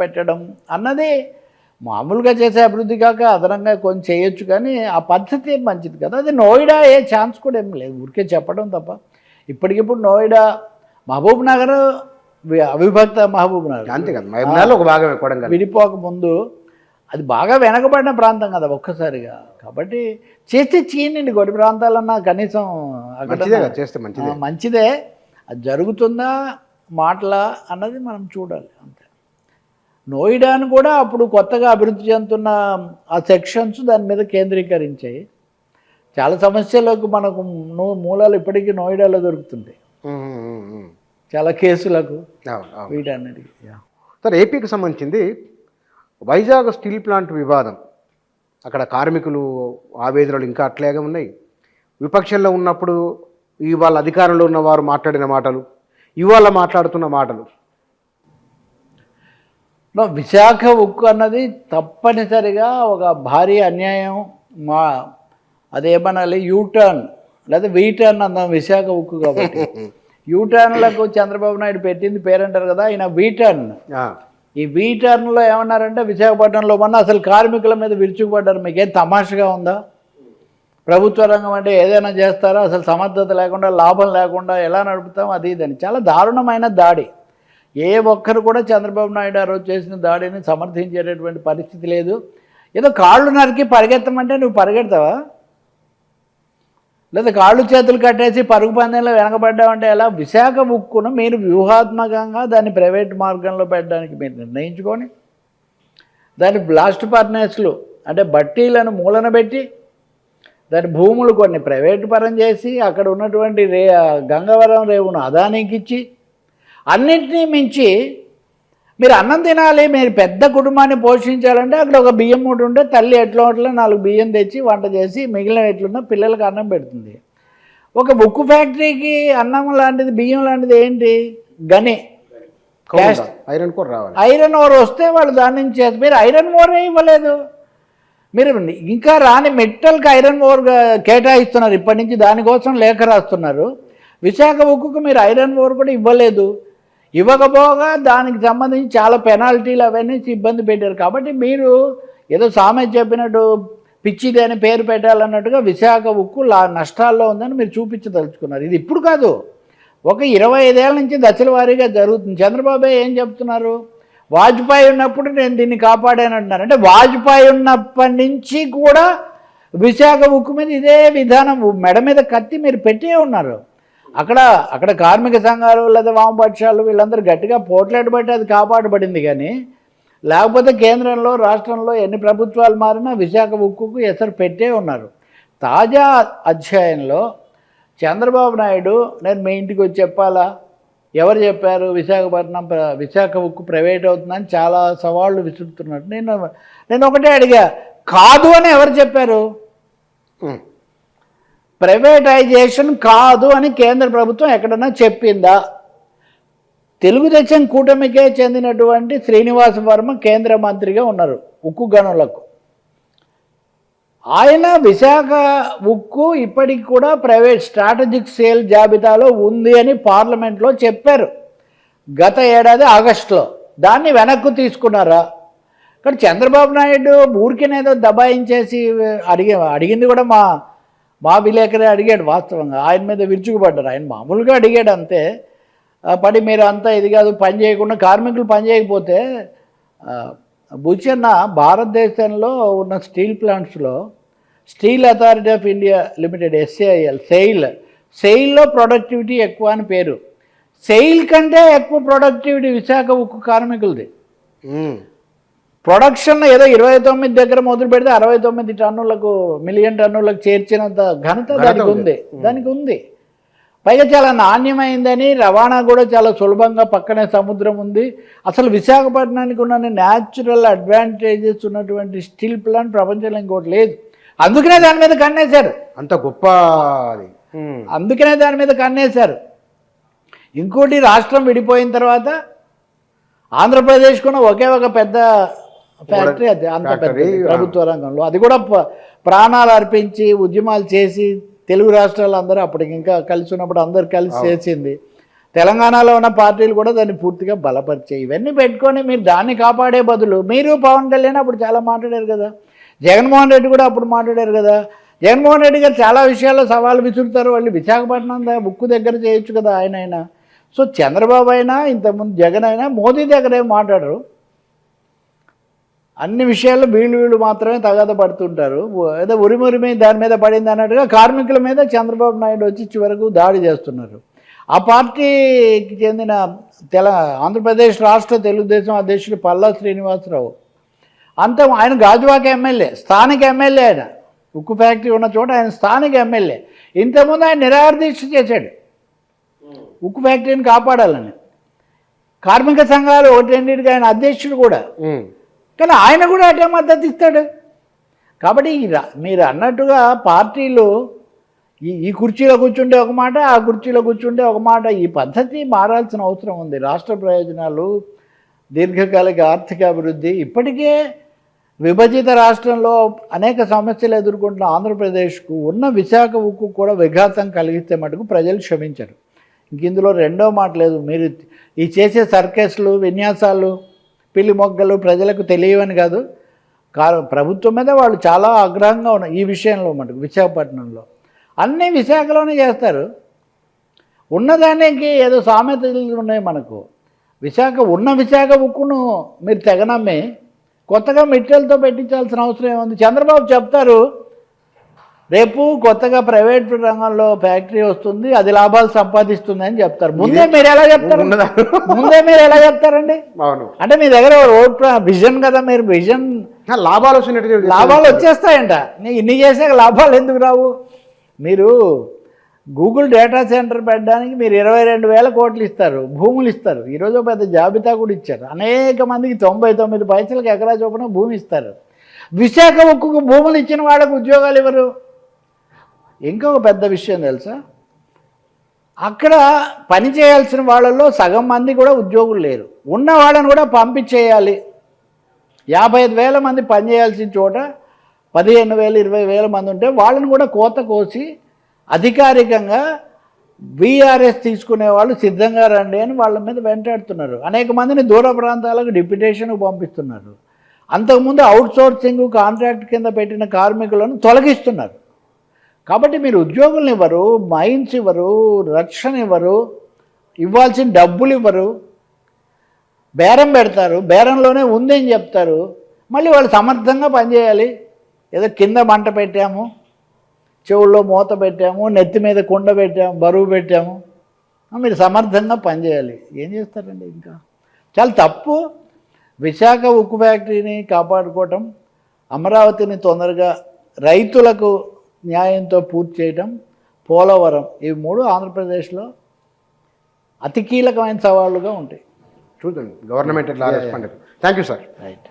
పెట్టడం అన్నది మామూలుగా చేసే అభివృద్ధి కాక అదనంగా కొంచెం చేయొచ్చు కానీ ఆ పద్ధతి మంచిది కదా? అది నోయిడా ఏ ఛాన్స్ కూడా ఏం లేదు. ఊరికే చెప్పడం తప్ప. ఇప్పటికిప్పుడు నోయిడా మహబూబ్ నగర్ అవిభక్త మహబూబ్ నగర్. అంతే కదా. ఒక భాగమే కొడంగల్ విడిపోక ముందు అది బాగా వెనకబడిన ప్రాంతం కదా ఒక్కసారిగా. కాబట్టి చేస్తే చీనండి కొన్ని ప్రాంతాలన్నా కనీసం చేస్తే మంచిదే. మంచిదే. అది జరుగుతుందా మాటలా అన్నది మనం చూడాలి. అంతే. నోయిడాను కూడా అప్పుడు కొత్తగా అభివృద్ధి చెందుతున్న ఆ సెక్షన్స్ దాని మీద కేంద్రీకరించాయి. చాలా సమస్యలకు మనకు నూ- మూలాలు ఇప్పటికీ నోయిడాలో ఉమ్. చాలా కేసులకు వీటన్నిటికీ. సార్ ఏపీకి సంబంధించింది వైజాగ్ స్టీల్ ప్లాంట్ వివాదం. అక్కడ కార్మికులు ఆవేదనలు ఇంకా అట్లాగే ఉన్నాయి. విపక్షంలో ఉన్నప్పుడు ఇవాళ అధికారంలో ఉన్న వారు మాట్లాడిన మాటలు ఇవాళ మాట్లాడుతున్న మాటలు. నో, విశాఖ ఉక్కు అన్నది తప్పనిసరిగా ఒక భారీ అన్యాయం. మా అదేమనాలి యూటర్న్ లేదా వీటర్న్ అందాం విశాఖ ఉక్కు కాబట్టి. యూటర్న్లకు చంద్రబాబు నాయుడు పెట్టింది పేరంటారు కదా ఆయన వీటర్న్. ఈ వీటర్న్లో ఏమన్నారంటే విశాఖపట్నంలో మొన్న అసలు కార్మికుల మీద విరుచుకుపడ్డారు. మీకేం తమాషగా ఉందా? ప్రభుత్వ రంగం అంటే ఏదైనా చేస్తారో? అసలు సమర్థత లేకుండా లాభం లేకుండా ఎలా నడుపుతాం? అది ఇదని చాలా దారుణమైన దాడి. ఏ ఒక్కరు కూడా చంద్రబాబు నాయుడు ఆ రోజు చేసిన దాడిని సమర్థించేటటువంటి పరిస్థితి లేదు. ఏదో కాళ్ళు నరికి పరిగెత్తమంటే నువ్వు పరిగెడతావా? లేదా కాళ్ళు చేతులు కట్టేసి పరుగు పందెంలో వెనకబడ్డామంటే ఎలా? విశాఖ ఉక్కును మీరు వ్యూహాత్మకంగా దాన్ని ప్రైవేట్ మార్గంలో పెట్టడానికి మీరు నిర్ణయించుకొని దాని బ్లాస్ట్ పర్నేస్లు అంటే బట్టీలను మూలన పెట్టి దాని భూములు కొన్ని ప్రైవేటు పరం చేసి అక్కడ ఉన్నటువంటి రే గంగవరం రేవును అదానికి ఇచ్చి అన్నింటినీ మించి మీరు అన్నం తినాలి మీరు పెద్ద కుటుంబాన్ని పోషించాలంటే అక్కడ ఒక బియ్యం మూట ఉంటే తల్లి ఎట్లా అట్లా నాలుగు బియ్యం తెచ్చి వంట చేసి మిగిలిన ఎట్లున్నా పిల్లలకు అన్నం పెడుతుంది. ఒక ఉక్కు ఫ్యాక్టరీకి అన్నం లాంటిది బియ్యం లాంటిది ఏంటి? గని. ఐరన్ కోర్ రావాలి. ఐరన్ ఓర్ వస్తే వాళ్ళు దాని నుంచి మీరు ఐరన్ ఓరే ఇవ్వలేదు. మీరు ఇంకా రాని మెట్టల్కి ఐరన్ ఓర్ కేటాయిస్తున్నారు. ఇప్పటి నుంచి దానికోసం లేఖ రాస్తున్నారు. విశాఖ ఉక్కుకు మీరు ఐరన్ ఓర్ కూడా ఇవ్వలేదు. ఇవ్వకపోగా దానికి సంబంధించి చాలా పెనాల్టీలు అవన్నీ ఇబ్బంది పెట్టారు. కాబట్టి మీరు ఏదో సామె చెప్పినట్టు పిచ్చిది అని పేరు పెట్టాలన్నట్టుగా విశాఖ ఉక్కు లా నష్టాల్లో ఉందని మీరు చూపించదలుచుకున్నారు. ఇది ఇప్పుడు కాదు. ఒక ఇరవై ఐదేళ్ళ నుంచి దశల వారీగా జరుగుతుంది. చంద్రబాబు ఏం చెప్తున్నారు? వాజ్పేయి ఉన్నప్పుడు నేను దీన్ని కాపాడానంటున్నారు అంటే వాజ్పేయి ఉన్నప్పటి నుంచి కూడా విశాఖ ఉక్కు మీద ఇదే విధానం మెడ మీద కత్తి మీరు పెట్టే ఉన్నారు. అక్కడ అక్కడ కార్మిక సంఘాలు లేదా వామపక్షాలు వీళ్ళందరూ గట్టిగా పోట్లాడి బట్టి అది కాపాడబడింది కానీ లేకపోతే కేంద్రంలో రాష్ట్రంలో ఎన్ని ప్రభుత్వాలు మారినా విశాఖ ఉక్కుకు ఎసరు పెట్టే ఉన్నారు. తాజా అధ్యాయంలో చంద్రబాబు నాయుడు నేను మీ ఇంటికి వచ్చి చెప్పాలా? ఎవరు చెప్పారు? విశాఖపట్నం ప్ర- విశాఖ ఉక్కు ప్రైవేట్ అవుతుందని చాలా సవాళ్ళు విసురుతున్నట్టు. నేను నేను ఒకటే అడిగా కాదు అని ఎవరు చెప్పారు? ప్రైవేటైజేషన్ కాదు అని కేంద్ర ప్రభుత్వం ఎక్కడన్నా చెప్పిందా? తెలుగుదేశం కూటమికే చెందినటువంటి శ్రీనివాస వర్మ కేంద్ర మంత్రిగా ఉన్నారు ఉక్కు గనులకు. ఆయన విశాఖ ఉక్కు ఇప్పటికి కూడా ప్రైవేట్ స్ట్రాటజిక్ సేల్ జాబితాలో ఉంది అని పార్లమెంట్లో చెప్పారు. గత ఏడాది ఆగస్టులో. దాన్ని వెనక్కు తీసుకున్నారా? కానీ చంద్రబాబు నాయుడు ఊరికినేదో దబాయించేసి అడిగే అడిగింది కూడా మా మా విలేకరే అడిగాడు వాస్తవంగా. ఆయన మీద విరుచుకుపడ్డారు. ఆయన మామూలుగా అడిగాడు అంతే. పడి మీరు అంతా ఇది కాదు పని చేయకుండా కార్మికులు పని చేయకపోతే ఆ, బుచ్చన్న భారతదేశంలో ఉన్న steel ప్లాంట్స్లో steel authority of India limited SAIL SAIL సెయిల్లో productivity ఎక్కువ అని పేరు. సెయిల్ కంటే ఎక్కువ ప్రొడక్టివిటీ విశాఖ ఉక్కు కార్మికులది. ప్రొడక్షన్ ఏదో ఇరవై తొమ్మిది దగ్గర మొదలు పెడితే అరవై తొమ్మిది టన్నులకు మిలియన్ టన్నులకు చేర్చినంత ఘనత దానికి ఉంది. దానికి ఉంది. పైగా చాలా నాణ్యమైందని రవాణా కూడా చాలా సులభంగా పక్కనే సముద్రం ఉంది. అసలు విశాఖపట్నానికి ఉన్న న్యాచురల్ అడ్వాంటేజెస్ ఉన్నటువంటి స్టీల్ ప్లాంట్ ప్రపంచంలో ఇంకోటి లేదు. అందుకనే దాని మీద కన్నేశారు. అంత గొప్ప అందుకనే దాని మీద కన్నేశారు. ఇంకోటి రాష్ట్రం విడిపోయిన తర్వాత ఆంధ్రప్రదేశ్కున్న ఒకే ఒక పెద్ద ఫ్యాక్టరీ అది అంత పెద్ద ప్రభుత్వ రంగంలో. అది కూడా ప్రాణాలు అర్పించి ఉద్యమాలు చేసి తెలుగు రాష్ట్రాలు అందరూ అప్పటికి ఇంకా కలిసి ఉన్నప్పుడు అందరు కలిసి చేసింది. తెలంగాణలో ఉన్న పార్టీలు కూడా దాన్ని పూర్తిగా బలపరిచాయి ఇవన్నీ పెట్టుకొని మీరు దాన్ని కాపాడే బదులు మీరు పవన్ కళ్యాణ్ అప్పుడు చాలా మాట్లాడారు కదా. జగన్మోహన్ రెడ్డి కూడా అప్పుడు మాట్లాడారు కదా. జగన్మోహన్ రెడ్డి గారు చాలా విషయాల్లో సవాలు విసురుతారు వాళ్ళు విశాఖపట్నం దా- ముక్కు దగ్గర చేయొచ్చు కదా ఆయన అయినా. సో చంద్రబాబు అయినా ఇంతకుముందు జగన్ అయినా మోదీ దగ్గర ఏం మాట్లాడరు. అన్ని విషయాల్లో వీళ్ళు వీళ్ళు మాత్రమే తగాద పడుతుంటారు. ఏదో ఉరిమురిమి దాని మీద పడింది అన్నట్టుగా కార్మికుల మీద చంద్రబాబు నాయుడు వచ్చి చివరకు దాడి చేస్తున్నారు. ఆ పార్టీకి చెందిన తెల ఆంధ్రప్రదేశ్ రాష్ట్ర తెలుగుదేశం అధ్యక్షుడు పల్లా శ్రీనివాసరావు. అంత ఆయన గాజువాక ఎమ్మెల్యే స్థానిక ఎమ్మెల్యే ఆయన. ఉక్కు ఫ్యాక్టరీ ఉన్న చోట ఆయన స్థానిక ఎమ్మెల్యే. ఇంతకుముందు ఆయన నిరాదీక్ష చేశాడు. ఉక్కు ఫ్యాక్టరీని కాపాడాలని. కార్మిక సంఘాలు ఒకటి రెండింటికి ఆయన అధ్యక్షుడు కూడా. కానీ ఆయన కూడా అటే మద్దతు ఇస్తాడు. కాబట్టి మీరు అన్నట్టుగా పార్టీలు ఈ ఈ కుర్చీలో కూర్చుంటే ఒక మాట ఆ కుర్చీలో కూర్చుంటే ఒక మాట. ఈ పద్ధతి మారాల్సిన అవసరం ఉంది. రాష్ట్ర ప్రయోజనాలు దీర్ఘకాలిక ఆర్థిక అభివృద్ధి ఇప్పటికే విభజిత రాష్ట్రంలో అనేక సమస్యలు ఎదుర్కొంటున్న ఆంధ్రప్రదేశ్కు ఉన్న విశాఖ ఉక్కు కూడా విఘాతం కలిగిస్తే మటుకు ప్రజలు క్షమించరు. ఇంక ఇందులో రెండో మాట లేదు. మీరు ఈ చేసే సర్కస్లు విన్యాసాలు పిల్లి మొగ్గలు ప్రజలకు తెలియవని కాదు. కారు ప్రభుత్వం మీద వాళ్ళు చాలా ఆగ్రహంగా ఉన్నారు ఈ విషయంలో మటుకు విశాఖపట్నంలో. అన్నీ విశాఖలోనే చేస్తారు. ఉన్నదానికి ఏదో సామెతలు ఉన్నాయి మనకు. విశాఖ ఉన్న విశాఖ ఉక్కును మీరు తెగనమ్మి కొత్తగా మెటీరియల్తో పెట్టించాల్సిన అవసరం ఏముంది? చంద్రబాబు చెప్తారు రేపు కొత్తగా ప్రైవేట్ రంగంలో ఫ్యాక్టరీ వస్తుంది అది లాభాలు సంపాదిస్తుంది అని చెప్తారు. ముందే మీరు ఎలా చెప్తారు? ముందే మీరు ఎలా చెప్తారండి? అవును. అంటే మీ దగ్గర రోడ్ విజన్ కదా మీరు విజన్ లాభాలు వచ్చినట్టు లాభాలు వచ్చేస్తాయంట. నీ ఇన్ని చేసాక లాభాలు ఎందుకు రావు? మీరు గూగుల్ డేటా సెంటర్ పెట్టడానికి మీరు ఇరవై రెండు వేల కోట్లు ఇస్తారు భూములు ఇస్తారు. ఈరోజు పెద్ద జాబితా కూడా ఇచ్చారు. అనేక మందికి తొంభై తొమ్మిది పైసలకు ఎకరా చొప్పున భూమి ఇస్తారు. విశాఖ ఉక్కుకు భూములు ఇచ్చిన వాళ్ళకు ఉద్యోగాలు ఇవ్వరు ఇంకొక పెద్ద విషయం తెలుసా? అక్కడ పని చేయాల్సిన వాళ్ళల్లో సగం మంది కూడా ఉద్యోగులు లేరు. ఉన్న వాళ్ళని కూడా పంపించేయాలి. యాభై ఐదు వేల మంది పనిచేయాల్సిన చోట పదిహేను వేలు ఇరవై వేల మంది ఉంటే వాళ్ళని కూడా కోత కోసి అధికారికంగా బీఆర్ఎస్ తీసుకునే వాళ్ళు సిద్ధంగా రండి అని వాళ్ళ మీద వెంటాడుతున్నారు. అనేక మందిని దూర ప్రాంతాలకు డిప్యుటేషన్కు పంపిస్తున్నారు. అంతకుముందు అవుట్ సోర్సింగ్ కాంట్రాక్ట్ కింద పెట్టిన కార్మికులను తొలగిస్తున్నారు. కాబట్టి మీరు ఉద్యోగులను ఇవ్వరు మైన్స్ ఇవ్వరు రక్షణ ఇవ్వరు ఇవ్వాల్సిన డబ్బులు ఇవ్వరు. బేరం పెడతారు బేరంలోనే ఉందని చెప్తారు. మళ్ళీ వాళ్ళు సమర్థంగా పనిచేయాలి. ఏదో కింద మంట పెట్టాము చెవుల్లో మూత పెట్టాము నెత్తి మీద కుండ పెట్టాము బరువు పెట్టాము. మీరు సమర్థంగా పనిచేయాలి. ఏం చేస్తారండి ఇంకా? చాలా తప్పు. విశాఖ ఉక్కు ఫ్యాక్టరీని కాపాడుకోవటం అమరావతిని తొందరగా రైతులకు న్యాయంతో పూర్తి చేయటం పోలవరం ఇవి మూడు ఆంధ్రప్రదేశ్లో అతి కీలకమైన సవాళ్ళుగా ఉంటాయి. చూద్దాం గవర్నమెంట్ ఎట్లా respond thank you sir right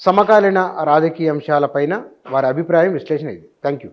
సమకాలీన రాజకీయ అంశాలపైన వారి అభిప్రాయం విశ్లేషణ ఇది. Thank you